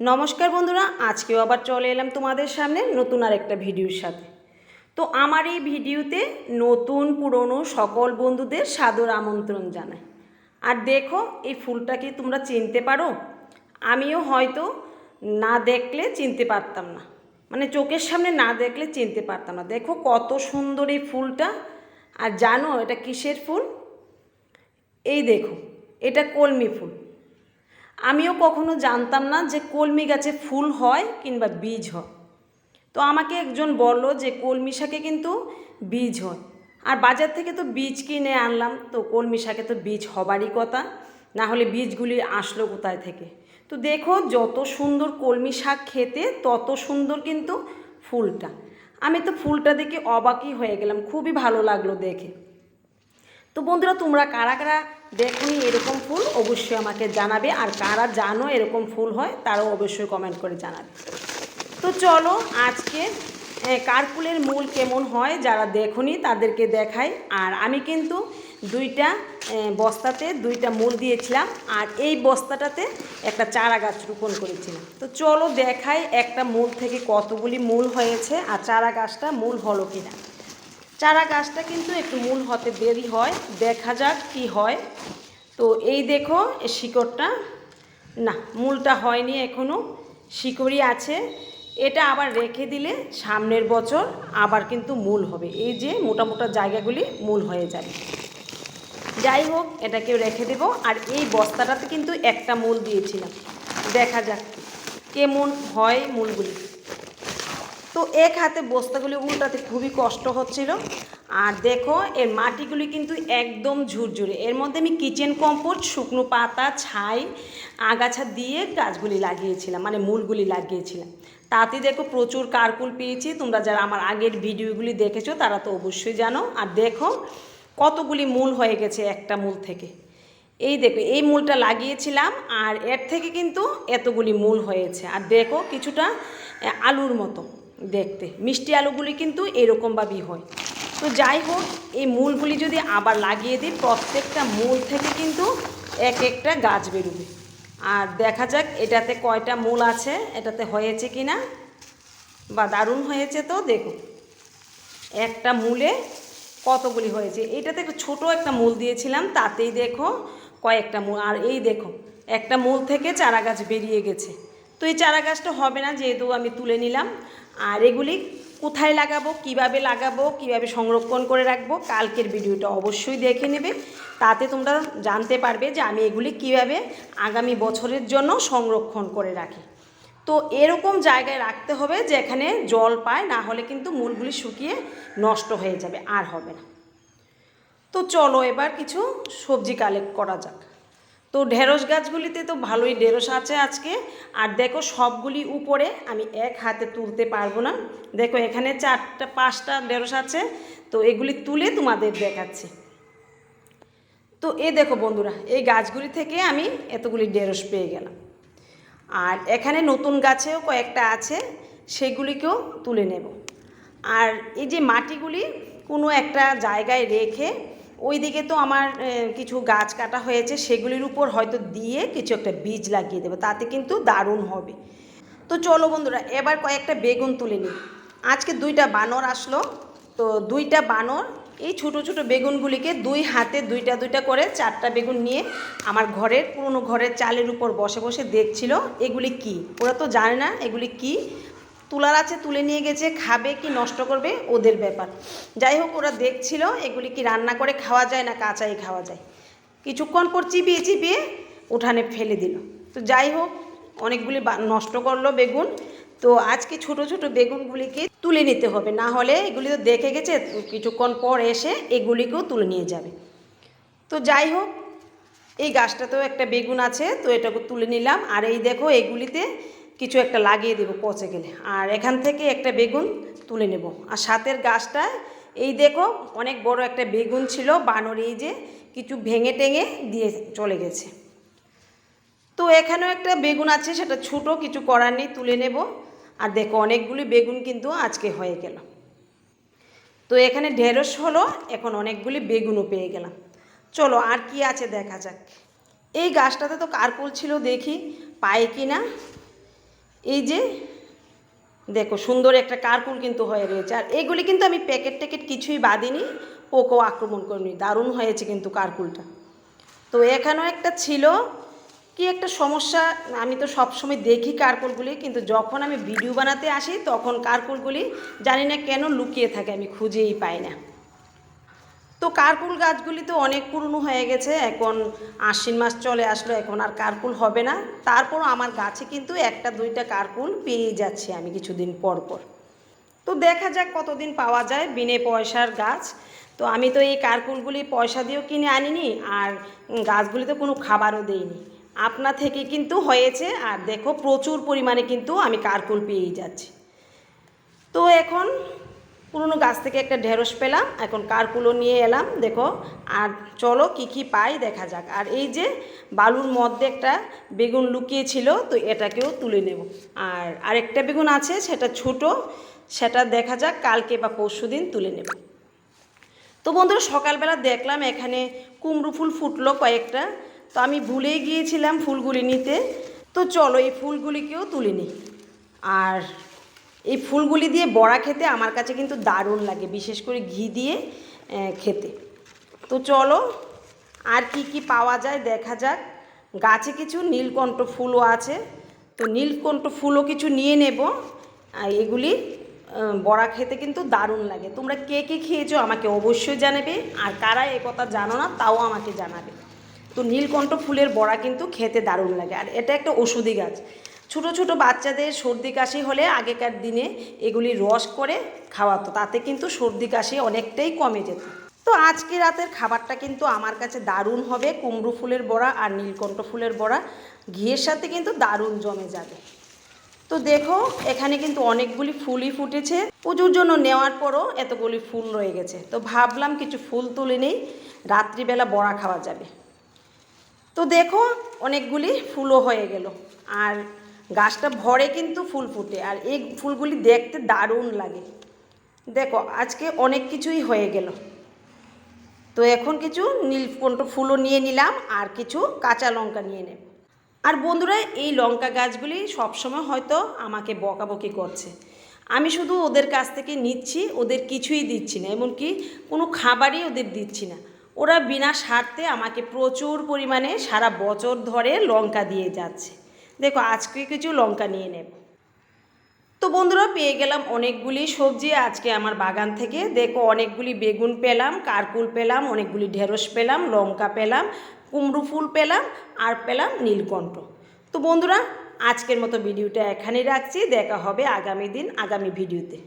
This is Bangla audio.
নমস্কার বন্ধুরা, আজকেও আবার চলে এলাম তোমাদের সামনে নতুন আর একটা ভিডিওর সাথে। তো আমার এই ভিডিওতে নতুন, পুরনো সকল বন্ধুদের সাদর আমন্ত্রণ জানাই। আর দেখো, এই ফুলটা কি তোমরা চিনতে পারো? আমিও হয়তো না দেখলে চিনতে পারতাম না। মানে চোখের সামনে না দেখলে চিনতে পারতাম না। দেখো কত সুন্দর এই ফুলটা। আর জানো, এটা কিসের ফুল? এই দেখো, এটা কলমি ফুল। আমিও কখনো জানতাম না যে কলমি গাছে ফুল হয় কিংবা বীজ হয়। তো আমাকে একজন বলল যে কলমি শাকে কিন্তু বীজ হয়। আর বাজার থেকে তো বীজ কিনে আনলাম, তো কলমি শাকে তো বীজ হবারই কথা। না হলে বীজগুলি আসলো কোথায় থেকে? তো দেখো, যত সুন্দর কলমি শাক খেতে, তত সুন্দর কিন্তু ফুলটা। আমি তো ফুলটা দেখে অবাকই হয়ে গেলাম, খুবই ভালো লাগল দেখে। তো বন্ধুরা, তোমরা কারা কারা দেখুনি এরকম ফুল অবশ্যই আমাকে জানাবে আর কারা জানো এরকম ফুল হয় তারাও অবশ্যই কমেন্ট করে জানাবে। তো চলো আজকে এ, কারকুলের মূল কেমন হয় যারা দেখুনি তাদেরকে দেখাই। আর আমি কিন্তু দুইটা বস্তাতে দুইটা মূল দিয়েছিলাম আর এই বস্তাটাতে একটা চারা গাছ রোপণ করেছিলাম। তো চলো দেখাই একটা মূল থেকে কতগুলি মূল হয়েছে আর চারা গাছটা মূল হলো কিনা। চারা গাছটা কিন্তু একটু মূল হতে দেরি হয়, দেখা যাক কি হয়। তো এই দেখো শিকড়টা। না, মূলটা হয়নি এখনও শিকড়ই আছে। এটা আবার রেখে দিলে সামনের বছর আবার কিন্তু মূল হবে। এই যে মোটা মোটা জায়গাগুলি মূল হয়ে যাবে। যাই হোক, এটাকেও রেখে দেবো। আর এই বস্তাটাতে কিন্তু একটা মূল দিয়েছিলাম। দেখা যাক কেমন হয় মূলগুলি। তো এক হাতে বস্তাগুলি উল্টাতে খুবই কষ্ট হচ্ছিল। আর দেখো, এর মাটিগুলি কিন্তু একদম ঝুরঝুরে। এর মধ্যে আমি কিচেন কম্পোস্ট শুকনো পাতা, ছাই, আগাছা দিয়ে গাছগুলি লাগিয়েছিলাম মানে মূলগুলি লাগিয়েছিলাম। তাতে দেখো প্রচুর কারকুল পেয়েছি। তোমরা যারা আমার আগের ভিডিওগুলি দেখেছ, তারা তো অবশ্যই জানো। আর দেখো, কতগুলি মূল হয়ে গেছে একটা মূল থেকে। এই দেখো, এই মূলটা লাগিয়েছিলাম, আর এর থেকে কিন্তু এতগুলি মূল হয়েছে। আর দেখো, কিছুটা আলুর মতো। দেখতে। মিষ্টি আলুগুলি কিন্তু এরকমভাবেই হয়। তো যাই হোক, এই মূলগুলি যদি আবার লাগিয়ে দিই, প্রত্যেকটা মূল থেকে কিন্তু এক একটা গাছ বেরোবে। আর দেখা যাক এটাতে কয়টা মূল আছে, এটাতে হয়েছে কি না বা দারুণ হয়েছে তো দেখো একটা মূলে কতগুলি হয়েছে? এটাতে একটা ছোট একটা মূল দিয়েছিলাম, তাতেই দেখো কয়েকটা মূল। আর এই দেখো, একটা মূল থেকে চারা গাছ বেরিয়ে গেছে। তো এই চারা গাছটা হবে না, যেহেতু আমি তুলে নিলাম। আর এগুলি কোথায় লাগাবো, কীভাবে লাগাবো, কীভাবে সংরক্ষণ করে রাখব, কালকের ভিডিওটা অবশ্যই দেখে নেবে। তাতে তোমরা জানতে পারবে যে আমি এগুলি কীভাবে আগামী বছরের জন্য সংরক্ষণ করে রাখি। তো এরকম জায়গায় রাখতে হবে যেখানে জল পায়, না হলে কিন্তু মূলগুলি শুকিয়ে নষ্ট হয়ে যাবে, আর হবে না। তো চলো এবার কিছু সবজি কালেক্ট করা যাক। তো ঢেঁড়স গাছগুলিতে তো ভালোই ঢেঁড়স আছে আজকে। আর দেখো সবগুলি উপরে আমি এক হাতে তুলতে পারব না। দেখো এখানে চারটা, পাঁচটা ঢেঁড়স আছে। তো এগুলি তুলে তোমাদের দেখাচ্ছি। তো এ দেখো বন্ধুরা, এই গাছগুলি থেকে আমি এতগুলি ঢেঁড়স পেয়ে গেলাম। আর এখানে নতুন গাছেও কয়েকটা আছে, সেগুলিকেও তুলে নেব। আর এই যে মাটিগুলি কোনো একটা জায়গায় রেখে ওই দিকে তো আমার কিছু গাছ কাটা হয়েছে, সেগুলির উপর হয়তো দিয়ে কিছু একটা বীজ লাগিয়ে দেবো, তাতে কিন্তু দারুণ হবে। তো চলো বন্ধুরা, এবার কয়েকটা বেগুন তুলে নিই। আজকে দুইটা বানর আসলো, তো দুইটা বানর, এই ছোট ছোট বেগুনগুলিকে দুই হাতে দুইটা দুইটা করে চারটা বেগুন নিয়ে আমার ঘরের, পুরনো ঘরের চালের উপর বসে বসে দেখছিল, এগুলি কি? ওরা তো জানে না এগুলি কি। তুলার আছে, তুলে নিয়ে গেছে, খাবে কি নষ্ট করবে, ওদের ব্যাপার। যাই হোক, ওরা দেখছিল, এগুলি কি রান্না করে খাওয়া যায় না কাঁচাই খাওয়া যায়। কিছুক্ষণ পর চিপিয়ে চিপিয়ে উঠানে ফেলে দিল। তো যাই হোক, অনেকগুলি নষ্ট করল বেগুন। তো আজকে ছোট ছোট বেগুনগুলিকে তুলে নিতে হবে। না হলে এগুলি তো দেখে গেছে, কিছুক্ষণ পর এসে এগুলিকেও তুলে নিয়ে যাবে। তো যাই হোক, এই গাছটাতেও একটা বেগুন আছে, তো এটাকে তুলে নিলাম। আর এই দেখো, এগুলিতে কিছু একটা লাগিয়ে দেবো পচে গেলে। আর এখান থেকে একটা বেগুন তুলে নেব। আর সাতের গাছটায় এই দেখো, অনেক বড় একটা বেগুন ছিল, বানর এই যে কিছু ভেঙে টেঙে দিয়ে চলে গেছে। তো এখানেও একটা বেগুন আছে, সেটা ছোট, কিছু করার নেই, তুলে নেব। আর দেখো, অনেকগুলি বেগুন কিন্তু আজকে হয়ে গেল। তো এখানে ঢেঁড়স হলো, এখন অনেকগুলি বেগুনও পেয়ে গেলাম। চলো, আর কি আছে দেখা যাক। এই গাছটাতে তো কার্পুল ছিল, দেখি, পাই কি না এই যে, দেখো সুন্দর একটা কার্কুল কিন্তু হয়ে রয়েছে। আর এগুলি কিন্তু আমি প্যাকেট ট্যাকেট কিছুই বাদিনি, পোকো আক্রমণ করিনি, দারুণ হয়েছে কিন্তু কার্কুলটা তো এখানেও একটা ছিল, কি একটা সমস্যা, আমি তো সবসময় দেখি কার্কুলগুলি কিন্তু যখন আমি ভিডিও বানাতে আসি, তখন কার্কুলগুলি জানি না কেন লুকিয়ে থাকে, আমি খুঁজেই পাই না। তো কার্কুল গাছগুলি তো অনেক পুরনো হয়ে গেছে, এখন আশ্বিন মাস চলে আসলো, এখন আর কার্কুল হবে না। তারপর আমার গাছে কিন্তু একটা দুইটা কার্কুল পেয়ে যাচ্ছে আমি কিছুদিন পর পর। তো দেখা যাক কতদিন পাওয়া যায় বিনে পয়সার গাছ। তো আমি তো এই কার্কুলগুলি পয়সা দিয়েও কিনে আনিনি আর গাছগুলিতে কোনো খাবারও দেইনি। আপনা থেকে কিন্তু হয়েছে আর দেখো প্রচুর পরিমাণে কিন্তু আমি কার্কুল পেয়েই যাচ্ছি। তো এখন পুরনো গাছ থেকে একটা ঢেঁড়স পেলাম, এখন কারকুলো নিয়ে এলাম, দেখো। আর চলো কি কি পাই দেখা যাক। আর এই যে বালুর মধ্যে একটা বেগুন লুকিয়েছিল, তো এটাকেও তুলে নেব। আর আরেকটা বেগুন আছে, সেটা ছোট, সেটা দেখা যাক, কালকে বা পরশু দিন তুলে নেব। তো বন্ধুরা, সকালবেলা দেখলাম এখানে কুমড়ো ফুল ফুটলো কয়েকটা, তো আমি ভুলেই গিয়েছিলাম ফুলগুলি নিতে। তো চলো এই ফুলগুলিকেও তুলে নিই। আর এই ফুলগুলি দিয়ে বড়া খেতে আমার কাছে কিন্তু দারুণ লাগে, বিশেষ করে ঘি দিয়ে খেতে। তো চলো, আর কি কি পাওয়া যায় দেখা যাক। গাছে কিছু নীলকণ্ঠ ফুলও আছে, তো নীলকণ্ঠ ফুলও কিছু নিয়ে নেব। এগুলি বড়া খেতে কিন্তু দারুণ লাগে। তোমরা কে কে খেয়েছো আমাকে অবশ্যই জানাবে, আর কারা এ কথা জানো না তাও আমাকে জানাবে। তো নীলকণ্ঠ ফুলের বড়া কিন্তু খেতে দারুণ লাগে। আর এটা একটা ওষুধি গাছ ছোট ছোট বাচ্চাদের সর্দি কাশি হলে আগেকার দিনে এগুলি রস করে খাওয়াতো। তাতে কিন্তু সর্দি কাশি অনেকটাই কমে যেত। তো আজকে রাতের খাবারটা কিন্তু আমার কাছে দারুণ হবে। কুমড়ো ফুলের বড়া আর নীলকণ্ঠ ফুলের বড়া। ঘিয়ের সাথে কিন্তু দারুণ জমে যাবে। তো দেখো, এখানে কিন্তু অনেকগুলি ফুলই ফুটেছে। পুজোর জন্য নেওয়ার পরও এতগুলি ফুল রয়ে গেছে। তো ভাবলাম কিছু ফুল তুলে নেই। রাত্রিবেলা বড়া খাওয়া যাবে। তো দেখো, অনেকগুলি ফুলও হয়ে গেল। আর গাছটা ভরে কিন্তু ফুল ফুটে আর এই ফুলগুলি দেখতে দারুণ লাগে। দেখো, আজকে অনেক কিছুই হয়ে গেল। তো এখন কিছু নীলকণ্ঠ ফুলও নিয়ে নিলাম আর কিছু কাঁচা লঙ্কা নিয়ে নেব। আর বন্ধুরা, এই লঙ্কা গাছগুলি সবসময় হয়তো আমাকে বকাবকি করছে। আমি শুধু ওদের কাছ থেকে নিচ্ছি, ওদের কিছুই দিচ্ছি না, এমনকি কোনো খাবারই ওদের দিচ্ছি না। ওরা বিনা স্বার্থে আমাকে প্রচুর পরিমাণে সারা বছর ধরে লঙ্কা দিয়ে যাচ্ছে। দেখো, আজকে কিছু লঙ্কা নিয়ে নেব। তো বন্ধুরা, পেয়ে গেলাম অনেকগুলি সবজি আজকে আমার বাগান থেকে। দেখো, অনেকগুলি বেগুন পেলাম, কারকুল পেলাম, অনেকগুলি ঢেঁড়স পেলাম, লঙ্কা পেলাম, কুমড়ো ফুল পেলাম, আর পেলাম নীলকণ্ঠ। তো বন্ধুরা, আজকের মতো ভিডিওটা এখানেই রাখছি। দেখা হবে আগামী দিন, আগামী ভিডিওতে।